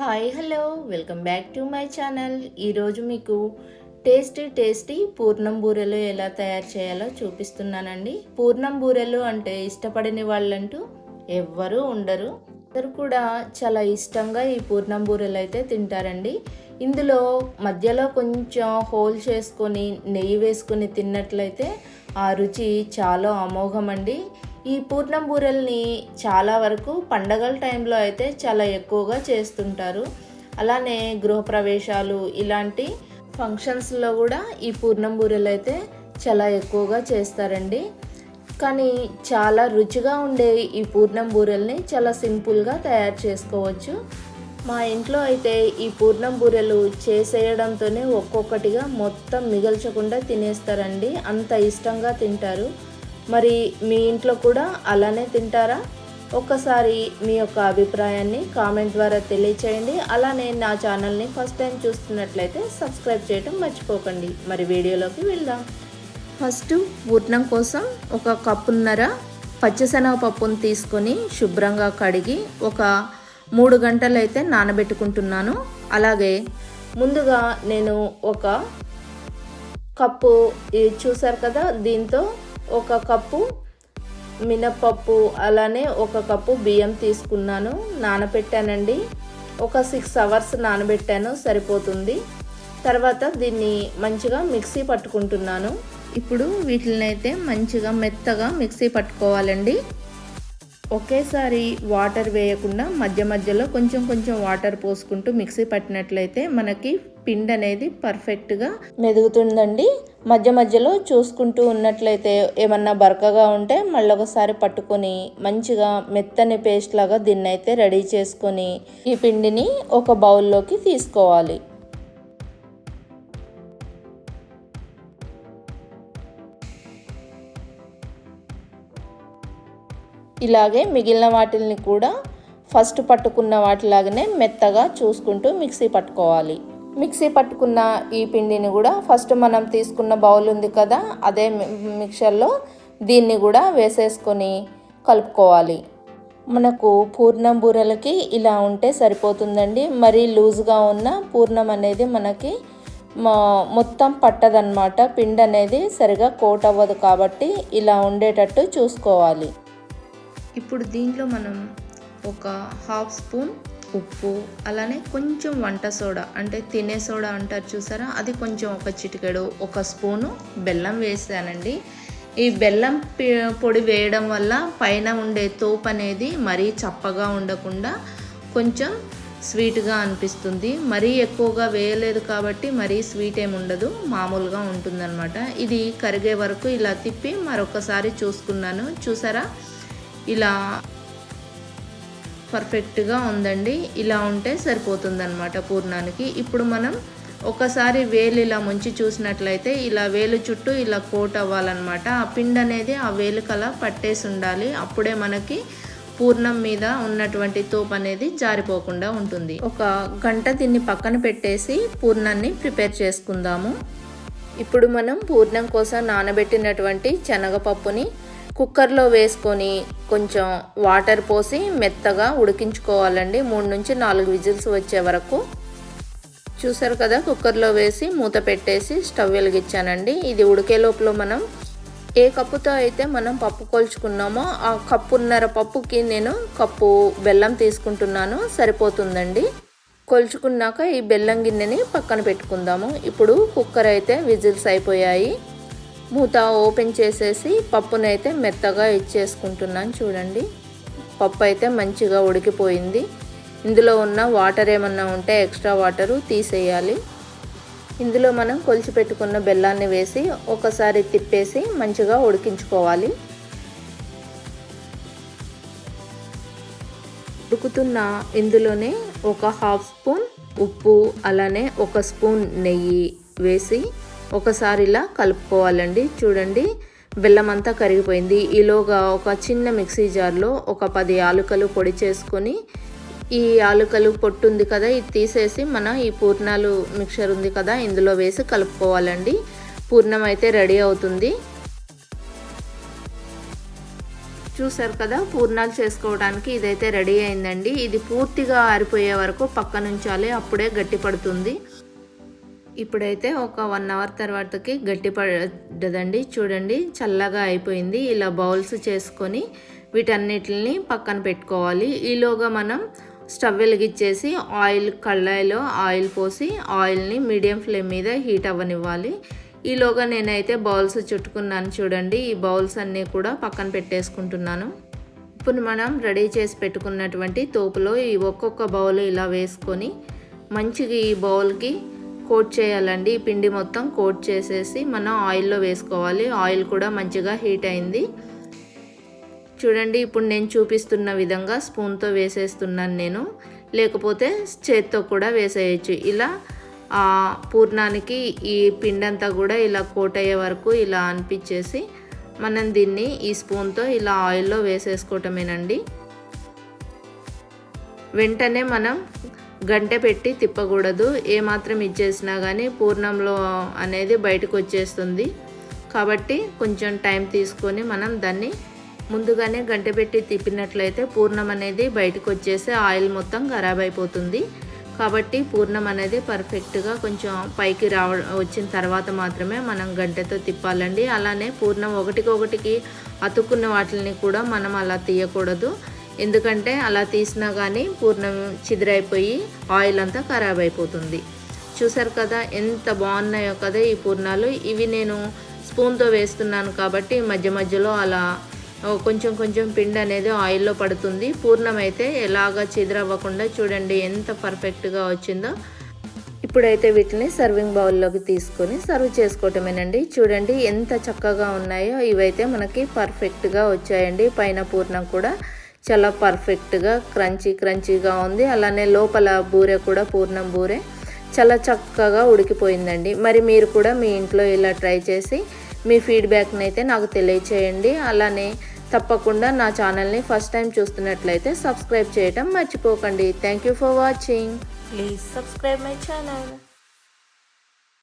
Hi hello. Welcome back to my channel. ఈరోజు మీకు tasty tasty పూర్ణం బూరెలు ఎలా తయారు చేయాలో చూపిస్తున్నానండి. పూర్ణం బూరెలు అంటే ఇష్టపడని వాళ్ళంటూ ఎవ్వరూ ఉండరు. అందరూ కూడా చాలా ఇష్టంగా ఈ పూర్ణం బూరెలు అయితే తింటారండి. ఇందులో మధ్యలో కొంచెం హోల్ చేసుకొని నెయ్యి వేసుకొని తిన్నట్లయితే ఆ రుచి చాలా అమోఘమండి. అండి ఈ పూర్ణం బూరెల్ని చాలా వరకు పండగల టైంలో అయితే చాలా ఎక్కువగా చేస్తుంటారు. అలానే గృహప్రవేశాలు ఇలాంటి ఫంక్షన్స్లో కూడా ఈ పూర్ణం బూరెలు అయితే చాలా ఎక్కువగా చేస్తారండి. కానీ చాలా రుచిగా ఉండే ఈ పూర్ణం బూరెల్ని చాలా సింపుల్గా తయారు చేసుకోవచ్చు. మా ఇంట్లో అయితే ఈ పూర్ణం బూరెలు చేసేయడంతోనే ఒక్కొక్కటిగా మొత్తం మిగల్చకుండా తినేస్తారండి. అంత ఇష్టంగా తింటారు. మరి మీ ఇంట్లో కూడా అలానే తింటారా? ఒక్కసారి మీ యొక్క అభిప్రాయాన్ని కామెంట్ ద్వారా తెలియచేయండి. అలానే నా ఛానల్ని ఫస్ట్ టైం చూస్తున్నట్లయితే సబ్స్క్రైబ్ చేయడం మర్చిపోకండి. మరి వీడియోలోకి వెళ్దాం. ఫస్ట్ పూర్ణం కోసం ఒక కప్పున్నర పచ్చిశనగపప్పును తీసుకొని శుభ్రంగా కడిగి ఒక మూడు గంటలు అయితే నానబెట్టుకుంటున్నాను. అలాగే ముందుగా నేను ఒక కప్పు ఇది చూసారు కదా దీంతో ఒక కప్పు మినప్పప్పు అలానే ఒక కప్పు బియ్యం తీసుకున్నాను. నానబెట్టానండి. ఒక సిక్స్ అవర్స్ నానబెట్టాను సరిపోతుంది. తర్వాత దీన్ని మంచిగా మిక్సీ పట్టుకుంటున్నాను. ఇప్పుడు వీటిని అయితే మంచిగా మెత్తగా మిక్సీ పట్టుకోవాలండి. ఒకేసారి వాటర్ వేయకుండా మధ్య మధ్యలో కొంచెం కొంచెం వాటర్ పోసుకుంటూ మిక్సీ పట్టినట్లయితే మనకి పిండి అనేది పర్ఫెక్ట్గా మెదుగుతుందండి. మధ్య మధ్యలో చూసుకుంటూ ఉన్నట్లయితే ఏమన్నా బరకగా ఉంటే మళ్ళీ ఒకసారి పట్టుకొని మంచిగా మెత్తని పేస్ట్ లాగా దీన్ని అయితే రెడీ చేసుకొని ఈ పిండిని ఒక బౌల్లోకి తీసుకోవాలి. ఇలాగే మిగిలిన వాటిల్ని కూడా ఫస్ట్ పట్టుకున్న వాటిలాగానే మెత్తగా చూసుకుంటూ మిక్సీ పట్టుకోవాలి. మిక్సీ పట్టుకున్న ఈ పిండిని కూడా ఫస్ట్ మనం తీసుకున్న బౌల్ ఉంది కదా అదే మిక్సర్లో దీన్ని కూడా వేసేసుకొని కలుపుకోవాలి. మనకు పూర్ణం బూరెలకి ఇలా ఉంటే సరిపోతుందండి. మరీ లూజ్గా ఉన్న పూర్ణం అనేది మనకి మొత్తం పట్టదనమాట పిండి అనేది సరిగా కోట్ అవ్వదు కాబట్టి ఇలా ఉండేటట్టు చూసుకోవాలి. ఇప్పుడు దీంట్లో మనం ఒక హాఫ్ స్పూన్ ఉప్పు అలానే కొంచెం వంట సోడా అంటే తినే సోడా అంటారు చూసారా? అది కొంచెం ఒక చిటికెడు ఒక స్పూను బెల్లం వేసానండి. ఈ బెల్లం పొడి వేయడం వల్ల పైన ఉండే తోపు అనేది మరీ చప్పగా ఉండకుండా కొంచెం స్వీట్గా అనిపిస్తుంది. మరీ ఎక్కువగా వేయలేదు కాబట్టి మరీ స్వీట్ ఏమి ఉండదు మామూలుగా ఉంటుందన్నమాట. ఇది కరిగే వరకు ఇలా తిప్పి మరొకసారి చూసుకున్నాను. చూసారా? ఇలా పర్ఫెక్ట్గా ఉందండి. ఇలా ఉంటే సరిపోతుందన్నమాట పూర్ణానికి. ఇప్పుడు మనం ఒకసారి వేలు ఇలా ముంచి చూసినట్లయితే ఇలా వేలు చుట్టూ ఇలా కోట్ అవ్వాలన్నమాట. ఆ పిండి అనేది ఆ వేలుకలా పట్టేసి ఉండాలి. అప్పుడే మనకి పూర్ణం మీద ఉన్నటువంటి తోపు అనేది జారిపోకుండా ఉంటుంది. ఒక గంట దీన్ని పక్కన పెట్టేసి పూర్ణాన్ని ప్రిపేర్ చేసుకుందాము. ఇప్పుడు మనం పూర్ణం కోసం నానబెట్టినటువంటి శనగపప్పుని కుక్కర్లో వేసుకొని కొంచెం వాటర్ పోసి మెత్తగా ఉడికించుకోవాలండి. మూడు నుంచి నాలుగు విజిల్స్ వచ్చే వరకు. చూసారు కదా కుక్కర్లో వేసి మూత పెట్టేసి స్టవ్ వెలిగించానండి. ఇది ఉడికే లోపల మనం ఏ కప్పుతో అయితే మనం పప్పు కొల్చుకున్నామో ఆ కప్పున్నర పప్పుకి నేను కప్పు బెల్లం తీసుకుంటున్నాను. సరిపోతుందండి. కొలుచుకున్నాక ఈ బెల్లం గిన్నెని పక్కన పెట్టుకుందాము. ఇప్పుడు కుక్కర్ అయితే విజిల్స్ అయిపోయాయి. మూత ఓపెన్ చేసేసి పప్పునైతే మెత్తగా ఇచ్చేసుకుంటున్నాను చూడండి. పప్పు అయితే మంచిగా ఉడికిపోయింది. ఇందులో ఉన్న వాటర్ ఏమన్నా ఉంటే ఎక్స్ట్రా వాటరు తీసేయాలి. ఇందులో మనం కొలిచి పెట్టుకున్న బెల్లాన్ని వేసి ఒకసారి తిప్పేసి మంచిగా ఉడికించుకోవాలి. ఉడుకుతున్న ఇందులోనే ఒక హాఫ్ స్పూన్ ఉప్పు అలానే ఒక స్పూన్ నెయ్యి వేసి ఒకసారి ఇలా కలుపుకోవాలండి. చూడండి బెల్లం అంతా కరిగిపోయింది. ఈలోగా ఒక చిన్న మిక్సీ జార్లో ఒక పది ఆలుకలు పొడి చేసుకొని ఈ ఆలుకలు పొట్టు ఉంది కదా ఇది తీసేసి మన ఈ పూర్ణాలు మిక్చర్ ఉంది కదా ఇందులో వేసి కలుపుకోవాలండి. పూర్ణం అయితే రెడీ అవుతుంది. చూసారు కదా పూర్ణాలు చేసుకోవడానికి ఇదైతే రెడీ అయిందండి. ఇది పూర్తిగా ఆరిపోయే వరకు పక్కన ఉంచాలి అప్పుడే గట్టి పడుతుంది ఇప్పుడైతే ఒక వన్ అవర్ తర్వాతకి గట్టి పడ్డదండి చూడండి చల్లగా అయిపోయింది. ఇలా బౌల్స్ చేసుకొని వీటన్నిటిని పక్కన పెట్టుకోవాలి. ఈలోగా మనం స్టవ్ వెలిగించేసి ఆయిల్ కళ్ళాయిలో ఆయిల్ పోసి ఆయిల్ని మీడియం ఫ్లేమ్ మీద హీట్ అవ్వనివ్వాలి. ఈలోగా నేనైతే బౌల్స్ చుట్టుకున్నాను చూడండి. ఈ బౌల్స్ అన్నీ కూడా పక్కన పెట్టేసుకుంటున్నాను. ఇప్పుడు మనం రెడీ చేసి పెట్టుకున్నటువంటి తోపులో ఈ ఒక్కొక్క బౌల్ ఇలా వేసుకొని మంచిగా ఈ బౌల్కి కోట్ చేయాలండి. ఈ పిండి మొత్తం కోట్ చేసేసి మనం ఆయిల్లో వేసుకోవాలి. ఆయిల్ కూడా మంచిగా హీట్ అయింది. చూడండి ఇప్పుడు నేను చూపిస్తున్న విధంగా స్పూన్తో వేసేస్తున్నాను నేను. లేకపోతే చేత్తో కూడా వేసేయచ్చు. ఇలా ఆ పూర్ణానికి ఈ పిండంతా కూడా ఇలా కోట్ అయ్యే వరకు ఇలా అనిపించేసి మనం దీన్ని ఈ స్పూన్తో ఇలా ఆయిల్లో వేసేసుకోవటమేనండి. వెంటనే మనం గంటె పెట్టి తిప్పకూడదు. ఏమాత్రం ఇచ్చేసినా కానీ పూర్ణంలో అనేది బయటకు వచ్చేస్తుంది. కాబట్టి కొంచెం టైం తీసుకొని మనం దాన్ని ముందుగానే గంట పెట్టి తిప్పినట్లయితే పూర్ణం అనేది బయటకు వచ్చేసి ఆయిల్ మొత్తం ఖరాబ్ అయిపోతుంది. కాబట్టి పూర్ణం అనేది పర్ఫెక్ట్గా కొంచెం పైకి రావ వచ్చిన తర్వాత మాత్రమే మనం గంటెతో తిప్పాలండి. అలానే పూర్ణం ఒకటికొకటికి అతుక్కున్న వాటిని కూడా మనం అలా తీయకూడదు. ఎందుకంటే అలా తీసినా కానీ పూర్ణం చిదిరైపోయి ఆయిల్ అంతా ఖరాబ్ అయిపోతుంది. చూసారు కదా ఎంత బాగున్నాయో కదా ఈ పూర్ణాలు. ఇవి నేను స్పూన్తో వేస్తున్నాను కాబట్టి మధ్య మధ్యలో అలా కొంచెం కొంచెం పిండి అనేది ఆయిల్లో పడుతుంది. పూర్ణం అయితే ఎలాగా చెదిరవ్వకుండా చూడండి ఎంత పర్ఫెక్ట్గా వచ్చిందో. ఇప్పుడైతే వీటిని సర్వింగ్ బౌల్లోకి తీసుకొని సర్వ్ చేసుకోవటమేనండి. చూడండి ఎంత చక్కగా ఉన్నాయో. ఇవైతే మనకి పర్ఫెక్ట్గా వచ్చాయండి. పైన పూర్ణం కూడా చాలా పర్ఫెక్ట్గా క్రంచీ క్రంచీగా ఉంది. అలానే లోపల బూరె కూడా పూర్ణం బూరె. చాలా చక్కగా ఉడికిపోయిందండి. మరి మీరు కూడా మీ ఇంట్లో ఇలా ట్రై చేసి మీ ఫీడ్బ్యాక్ని అయితే నాకు తెలియచేయండి. అలానే తప్పకుండా నా ఛానల్ని ఫస్ట్ టైం చూస్తున్నట్లయితే సబ్స్క్రైబ్ చేయటం మర్చిపోకండి. Thank you for watching. Please subscribe my channel.